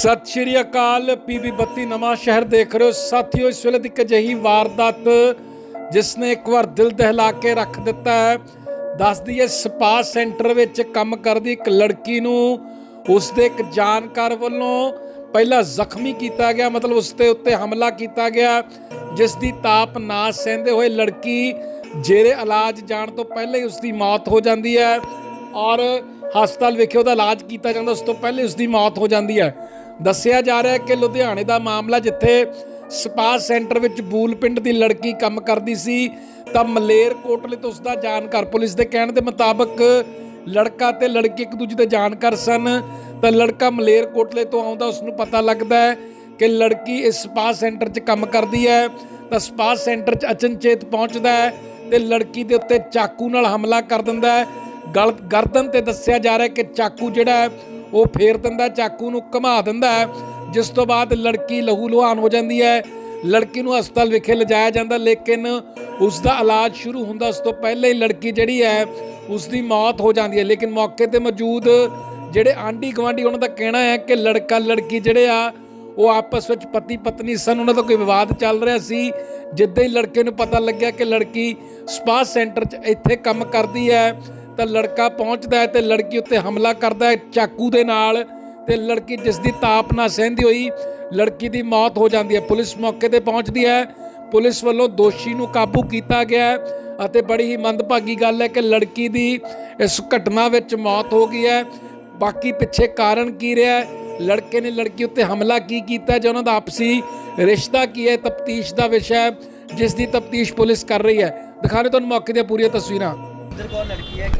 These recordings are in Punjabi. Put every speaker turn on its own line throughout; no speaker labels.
ਸਤਿ ਸ਼੍ਰੀ ਅਕਾਲ ਪੀਬੀ ਬੱਤੀ ਨਵਾਂ ਸ਼ਹਿਰ ਦੇਖ ਰਹੇ ਹੋ। ਸਾਥੀਓ, ਇਸ ਵੇਲੇ ਦੀ ਇੱਕ ਅਜਿਹੀ ਵਾਰਦਾਤ ਜਿਸ ਨੇ ਇੱਕ ਵਾਰ ਦਿਲ ਦਹਿਲਾ ਕੇ ਰੱਖ ਦਿੱਤਾ ਹੈ। ਦੱਸਦੀ ਹੈ ਸਪਾ ਸੈਂਟਰ ਵਿੱਚ ਕੰਮ ਕਰਦੀ ਇੱਕ ਲੜਕੀ ਨੂੰ ਉਸ ਦੇ ਇੱਕ ਜਾਣਕਾਰ ਵੱਲੋਂ ਪਹਿਲਾਂ ਜ਼ਖਮੀ ਕੀਤਾ ਗਿਆ, ਮਤਲਬ ਉਸ ਦੇ ਉੱਤੇ ਹਮਲਾ ਕੀਤਾ ਗਿਆ, ਜਿਸ ਦੀ ਤਾਪ ਨਾ ਸਹਿੰਦੇ ਹੋਏ ਲੜਕੀ ਜੇਰੇ ਇਲਾਜ ਜਾਣ ਤੋਂ ਪਹਿਲਾਂ ਹੀ ਉਸ ਦੀ ਮੌਤ ਹੋ ਜਾਂਦੀ ਹੈ ਔਰ ਹਸਪਤਾਲ ਵਿਖੇ ਉਹਦਾ ਇਲਾਜ ਕੀਤਾ ਜਾਂਦਾ, ਉਸ ਤੋਂ ਪਹਿਲੇ ਉਸ ਦੀ ਮੌਤ ਹੋ ਜਾਂਦੀ ਹੈ। ਦੱਸਿਆ ਜਾ ਰਿਹਾ ਹੈ ਕਿ ਲੁਧਿਆਣੇ ਦਾ ਮਾਮਲਾ ਜਿੱਥੇ ਸਪਾ ਸੈਂਟਰ ਵਿੱਚ ਬੂਲ ਪਿੰਡ ਦੀ ਲੜਕੀ ਕੰਮ ਕਰਦੀ ਸੀ, ਤਾਂ ਮਲੇਰ ਕੋਟਲੇ ਤੋਂ ਉਸਦਾ ਜਾਣਕਾਰ ਪੁਲਿਸ ਦੇ ਕਹਿਣ ਦੇ ਮੁਤਾਬਕ ਲੜਕਾ ਤੇ ਲੜਕੀ ਇੱਕ ਦੂਜੇ ਦੇ ਜਾਣਕਾਰ ਸਨ। ਤਾਂ ਲੜਕਾ ਮਲੇਰ ਕੋਟਲੇ ਤੋਂ ਆਉਂਦਾ ਉਸ ਨੂੰ ਪਤਾ ਲੱਗਦਾ ਹੈ ਕਿ ਲੜਕੀ ਇਸ ਸਪਾ ਸੈਂਟਰ 'ਚ ਕੰਮ ਕਰਦੀ ਹੈ। ਤਾਂ ਸਪਾ ਸੈਂਟਰ 'ਚ ਅਚਨਚੇਤ ਪਹੁੰਚਦਾ ਹੈ ਤੇ ਲੜਕੀ ਦੇ ਉੱਤੇ ਚਾਕੂ ਨਾਲ ਹਮਲਾ ਕਰ ਦਿੰਦਾ ਹੈ। ਗਲ ਗਰਦਨ ਤੇ ਦੱਸਿਆ ਜਾ ਰਿਹਾ ਹੈ ਕਿ ਚਾਕੂ ਜਿਹੜਾ ਹੈ ਉਹ ਫੇਰ ਦਿੰਦਾ, ਚਾਕੂ ਨੂੰ ਘੁਮਾ ਦਿੰਦਾ ਜਿਸ ਤੋਂ ਬਾਅਦ ਲੜਕੀ ਲਹੂ ਲੁਹਾਨ ਹੋ ਜਾਂਦੀ ਹੈ। ਲੜਕੀ ਨੂੰ ਹਸਪਤਾਲ ਵਿਖੇ ਲਿਜਾਇਆ ਜਾਂਦਾ, ਲੇਕਿਨ ਉਸ ਦਾ ਇਲਾਜ ਸ਼ੁਰੂ ਹੁੰਦਾ, ਉਸ ਤੋਂ ਪਹਿਲਾਂ ਹੀ ਲੜਕੀ ਜਿਹੜੀ ਹੈ ਉਸ ਦੀ ਮੌਤ ਹੋ ਜਾਂਦੀ ਹੈ। ਲੇਕਿਨ ਮੌਕੇ ਤੇ ਮੌਜੂਦ ਜਿਹੜੇ ਆਂਢੀ ਗੁਆਂਢੀ ਉਹਨਾਂ ਦਾ ਕਹਿਣਾ ਹੈ ਕਿ ਲੜਕਾ, ਲੜਕੀ ਜਿਹੜੇ ਆ, ਉਹ ਆਪਸ ਵਿੱਚ ਪਤੀ ਪਤਨੀ ਸਨ। ਉਹਨਾਂ ਦਾ ਕੋਈ ਵਿਵਾਦ ਚੱਲ ਰਿਹਾ ਸੀ। ਜਿੱਦਾਂ ਹੀ ਲੜਕੇ ਨੂੰ ਪਤਾ ਲੱਗਿਆ ਕਿ ਲੜਕੀ ਸਪਾ ਸੈਂਟਰ 'ਚ ਇੱਥੇ ਕੰਮ ਕਰਦੀ ਹੈ ਤਾਂ ਲੜਕਾ ਪਹੁੰਚਦਾ ਹੈ ਤੇ ਲੜਕੀ ਉੱਤੇ ਹਮਲਾ ਕਰਦਾ ਹੈ ਚਾਕੂ ਦੇ ਨਾਲ ਤੇ ਲੜਕੀ ਜਿਸ ਦੀ ਤਾਪ ਨਾ ਸਹਿੰਦੀ ਹੋਈ, ਲੜਕੀ ਦੀ ਮੌਤ ਹੋ ਜਾਂਦੀ ਹੈ। ਪੁਲਿਸ ਮੌਕੇ ਤੇ ਪਹੁੰਚਦੀ ਹੈ। ਪੁਲਿਸ ਵੱਲੋਂ ਦੋਸ਼ੀ ਨੂੰ ਕਾਬੂ ਕੀਤਾ ਗਿਆ ਹੈ ਅਤੇ ਬੜੀ ਹੀ ਮੰਦਭਾਗੀ ਗੱਲ ਹੈ ਕਿ ਲੜਕੀ ਦੀ ਇਸ ਘਟਨਾ ਵਿੱਚ ਮੌਤ ਹੋ ਗਈ ਹੈ। ਬਾਕੀ ਪਿੱਛੇ ਕਾਰਨ ਕੀ ਰਿਹਾ ਹੈ? ਲੜਕੇ ਨੇ ਲੜਕੀ ਉੱਤੇ ਹਮਲਾ ਕੀ ਕੀਤਾ ਜਾਂ ਉਹਨਾਂ ਦਾ ਆਪਸੀ ਰਿਸ਼ਤਾ ਕੀ ਹੈ? ਤਫਤੀਸ਼ ਦਾ ਵਿਸ਼ਾ ਹੈ ਜਿਸ ਦੀ ਤਫਤੀਸ਼ ਪੁਲਿਸ ਕਰ ਰਹੀ ਹੈ। ਦਿਖਾਣੇ ਤੁਹਾਨੂੰ ਮੌਕੇ ਦੀਆਂ ਪੂਰੀਆਂ ਤਸਵੀਰਾਂ।
ਇੱਧਰ ਕੋਲ ਲੜਕੀ ਹੈ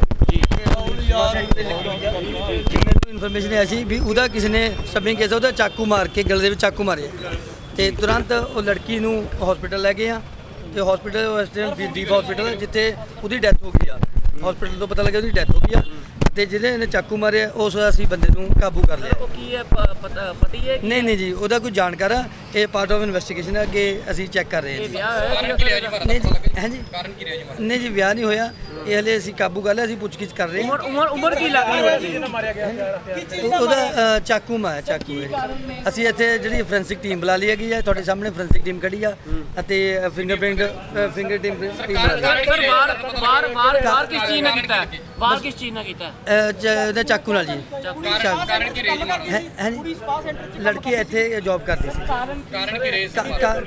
ਇਨਫੋਰਮੇਸ਼ਨ ਆਈ ਸੀ ਵੀ ਉਹਦਾ ਕਿਸੇ ਨੇ ਸਬਿੰਗ ਕੇਸ ਉਹਦਾ ਚਾਕੂ ਮਾਰ ਕੇ ਗਲੇ ਦੇ ਵਿੱਚ ਚਾਕੂ ਮਾਰਿਆ। ਤੇ ਤੁਰੰਤ ਉਹ ਲੜਕੀ ਨੂੰ ਹਸਪੀਟਲ ਲੈ ਗਏ ਆ। ਤੇ ਹਸਪੀਟਲ ਵੈਸਟਰਨ ਡੀਪ ਹਸਪੀਟਲ ਜਿੱਥੇ ਉਹਦੀ ਡੈਥ ਹੋ ਗਈ ਆ। ਹਸਪੀਟਲ ਤੋਂ ਪਤਾ ਲੱਗਿਆ ਉਹਦੀ ਡੈਥ ਹੋ ਗਈ ਆ। ਤੇ ਜਿਹਦੇ ਨੇ ਚਾਕੂ ਮਾਰਿਆ ਉਸ ਅਸੀਂ ਬੰਦੇ ਨੂੰ ਕਾਬੂ ਕਰ ਲਿਆ।
ਉਹ ਕੀ ਹੈ ਪਤਾ- ਪਤੀ ਹੈ
ਨਹੀਂ ਨਹੀਂ ਜੀ ਉਹਦਾ ਕੋਈ ਜਾਣਕਾਰ ਆ। ਇਹ ਪਾਰਟ ਆਫ ਇਨਵੈਸਟੀਗੇਸ਼ਨ ਹੈ ਅੱਗੇ ਅਸੀਂ ਚੈੱਕ ਕਰ ਰਹੇ ਹਾਂ ਜੀ।
ਹੋਇਆ ਕਿ
ਨਹੀਂ ਜੀ ਹਾਂਜੀ ਕਾਰਨ ਕੀ ਰਿਹਾ ਜੀ ਨਹੀਂ ਜੀ ਵਿਆਹ ਨਹੀਂ ਹੋਇਆ। ਇਹ ਹਲੇ ਅਸੀਂ ਕਾਬੂ ਕਰ ਲਿਆ ਅਸੀਂ ਪੁੱਛਗਿੱਛ ਕਰ ਰਹੇ ਹਾਂ।
ਉਮਰ ਉਮਰ ਉਮਰ ਕੀ ਲੱਗਦੀ ਹੈ?
ਉਹ- ਉਹਦਾ ਅ, ਚਾਕੂ ਮਾਇਆ ਚਾਕੂ ਹੈ ਅਸੀਂ ਇੱਥੇ ਜਿਹੜੀ ਫੋਰੈਂਸਿਕ ਟੀਮ ਬੁਲਾ ਲਈ ਹੈਗੀ ਹੈ ਤੁਹਾਡੇ ਸਾਹਮਣੇ ਫੋਰੈਂਸਿਕ ਟੀਮ ਖੜੀ ਆ ਅਤੇ fingerprint finger team
sir sir ਬਾਹਰ ਬਾਹਰ ਕਿਸ ਚੀਜ਼ ਨਾਲ ਕੀਤਾ ਹੈ? ਬਾਹਰ ਕਿਸ ਚੀਜ਼ ਨਾਲ ਕੀਤਾ ਹੈ?
ਉਹਦਾ ਚਾਕੂ ਨਾਲ ਜੀ। ਚਾਕੂ
ਕਾਰਨ ਕੀ ਰਹੀ
ਹੈ ਹੈ ਜੀ? ਲੜਕੀ ਇੱਥੇ ਜੌਬ ਕਰਦੀ ਸੀ। ਕਾਰਨ ਕੀ ਰਹੇ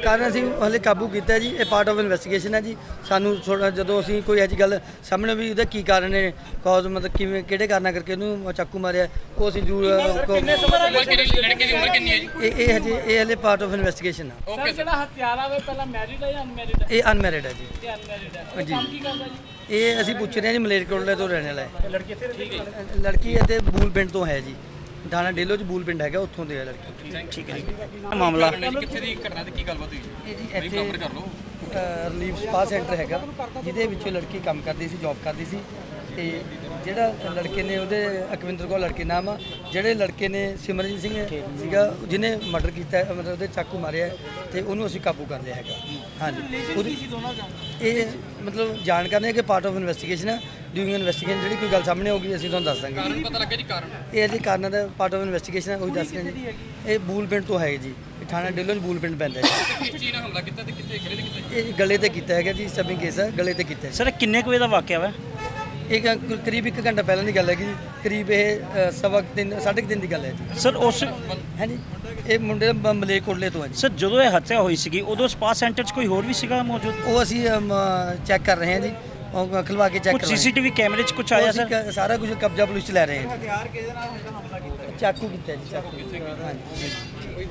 ਕਾਰਨ ਅਸੀਂ ਹਲੇ ਕਾਬੂ ਕੀਤਾ ਜੀ ਇਹ ਪਾਰਟ ਆਫ ਇਨਵੈਸਟੀਗੇਸ਼ਨ ਹੈ ਜੀ। ਸਾਨੂੰ ਥੋੜਾ ਜਦੋਂ ਅਸੀਂ ਕੋਈ ਐਜੀ ਗੱਲ ਸਾਹਮਣੇ ਵੀ ਉਹਦਾ ਕੀ ਕਾਰਨ ਹੈ ਕਾਜ਼ ਮਤਲਬ ਕਿਵੇਂ ਕਿਹੜੇ ਕਾਰਨਾਂ ਕਰਕੇ ਉਹਨੂੰ ਚਾਕੂ ਮਾਰਿਆ ਉਹ ਅਸੀਂ ਜ਼ਰੂਰ ਕਿੰਨੇ
ਲੜਕੇ ਦੀ ਉਮਰ ਕਿੰਨੀ ਹੈ ਜੀ?
ਇਹ ਇਹ ਹਜੇ ਇਹ ਹਲੇ ਪਾਰਟ ਆਫ ਇਨਵੈਸਟੀਗੇਸ਼ਨ ਆ।
ਓਕੇ ਸਰ
ਹਥਿਆਰਾ ਵੇ ਪਹਿਲਾਂ ਮੈਰਿਡ ਹੈ ਜਾਂ ਅਨਮੈਰਿਡ ਹੈ?
ਇਹ ਅਨਮੈਰਿਡ ਹੈ ਜੀ।
ਤੇ ਅਨਮੈਰਿਡ ਹੈ।
ਜੀ
ਕੀ ਕਰਦਾ ਜੀ?
ਇਹ ਅਸੀਂ ਪੁੱਛ ਰਹੇ ਹਾਂ ਜੀ ਮਲੇਰਕੋਟਲੇ ਤੋਂ ਰਹਿਣ ਵਾਲਾ ਹੈ। ਲੜਕੀ ਇੱਥੇ ਹੈ? ਲੜਕੀ ਇੱਥੇ ਬੂਲ ਪਿੰਡ ਤੋਂ ਹੈ ਜੀ। ਥਾਣਾ ਡੇਲੋ ਚ ਬੂਲ ਪਿੰਡ ਹੈਗਾ ਉੱਥੋਂ ਦੇ ਹੈ ਲੜਕੀ। ਠੀਕ ਹੈ ਮਾਮਲਾ
ਕਿੱਥੇ ਦੀ ਘਟਨਾ ਤੇ ਕੀ ਗੱਲਬਾਤ ਹੋਈ?
ਇਹ ਜੀ ਇੱਥੇ ਰਿਲੀਫ ਸਪਾ ਸੈਂਟਰ ਹੈਗਾ ਜਿਹਦੇ ਵਿੱਚੋਂ ਲੜਕੀ ਕੰਮ ਕਰਦੀ ਸੀ ਜੌਬ ਕਰਦੀ ਸੀ। ਤੇ ਜਿਹੜਾ ਲੜਕੇ ਨੇ ਉਹਦੇ ਅਕਵਿੰਦਰ ਕੌਰ ਲੜਕੇ ਨਾਮ ਆ ਜਿਹੜੇ ਲੜਕੇ ਨੇ ਸਿਮਰਜੀਤ ਸਿੰਘ ਸੀਗਾ ਜਿਹਨੇ ਮਰਡਰ ਕੀਤਾ ਮਤਲਬ ਉਹਦੇ ਚਾਕੂ ਮਾਰਿਆ ਤੇ ਉਹਨੂੰ ਅਸੀਂ ਕਾਬੂ ਕਰ ਲਿਆ ਹੈਗਾ। ਹਾਂਜੀ। ਉਹਦੀ ਇਹ ਮਤਲਬ ਜਾਣਕਾਰੀ ਨੇ ਕਿ ਪਾਰਟ ਆਫ ਇਨਵੈਸਟੀਗੇਸ਼ਨ ਹੈ। ਡੂਇੰਗ ਇਨਵੈਸਟੀਗੇਸ਼ਨ ਜਿਹੜੀ ਕੋਈ ਗੱਲ ਸਾਹਮਣੇ ਆਊਗੀ ਅਸੀਂ ਤੁਹਾਨੂੰ ਦੱਸ ਦਾਂਗੇ।
ਕਾਰਨ ਪਤਾ ਲੱਗਿਆ ਜੀ ਕਾਰਨ?
ਇਹ ਜੀ ਕਾਰਨਾਂ ਦਾ ਪਾਰਟ ਆਫ ਇਨਵੈਸਟੀਗੇਸ਼ਨ ਹੈ ਉਹੀ ਦੱਸ ਰਹੇ ਜੀ ਇਹ ਬੂਲ ਪਿੰਡ ਤੋਂ ਹੈ ਜੀ। ਇਹ ਥਾਣਾ ਡੇਲੋ ਚ ਬੂਲ ਪਿੰਡ ਪੈਂਦਾ ਹੈ
ਕਿਸ ਚੀਜ਼ ਨਾਲ ਹਮਲਾ ਕੀਤਾ ਤੇ ਕਿੱਥੇ ਕਿਹੜੇ ਤੇ ਕੀਤਾ
ਇਹ ਗਲੇ ਤੇ ਕੀਤਾ ਹੈਗਾ ਜੀ ਸਬਿੰਗ ਕੇਸ ਹੈ ਗਲੇ ਤੇ ਕੀਤਾ ਹੈ
ਸਰ ਇਹ ਕਿੰਨੇ ਕੁ ਵਜੇ ਦਾ ਵਾਕਿਆ ਵਾ?
ਇਹ ਕ- ਕਰੀਬ 1 ਘੰਟਾ ਪਹਿਲਾਂ ਦੀ ਗੱਲ ਹੈਗੀ ਜੀ। ਕਰੀਬ ਇਹ ਅ, ਸਵਾ ਕੁ ਦਿਨ ਸਾਢੇ ਕੁ ਦਿਨ ਦੀ ਗੱਲ ਹੈ ਜੀ।
ਸਰ ਉਸ
ਹੈ ਜੀ ਇਹ ਮੁੰਡੇ ਦਾ ਬ- ਮਲੇਰਕੋਟਲੇ ਤੋਂ ਹੈ ਜੀ।
ਸਰ ਜਦੋਂ ਇਹ ਹੱਤਿਆ ਹੋਈ ਸੀਗੀ ਉਦੋਂ ਸਪਾ ਸੈਂਟਰ 'ਚ ਕੋਈ ਹੋਰ ਵੀ ਸੀਗਾ ਮੌਜੂਦ?
ਉਹ ਅਸੀਂ ਚੈੱਕ ਕਰ ਰਹੇ ਹਾਂ ਜੀ। ਉਹ ਖਲਵਾ ਕੇ ਚੈੱਕ
ਕੁਝ
ਕਰ ਰਹੇ
ਸੀਸੀਟੀਵੀ ਕੈਮਰੇ 'ਚ ਕੁਝ
ਹਾਂ
ਆਇਆ
ਅਸੀਂ
ਸਰ?
ਕ- ਸਾਰਾ ਕੁਝ ਕਬਜ਼ਾ ਪੁਲਿਸ ਚ ਲੈ ਰਹੇ ਹਾਂ ਹਥਿਆਰ ਕਿਹਦੇ ਨਾਲ ਚਾਕੂ ਕੀਤਾ ਜੀ ਚਾਕੂ ਹਾਂਜੀ।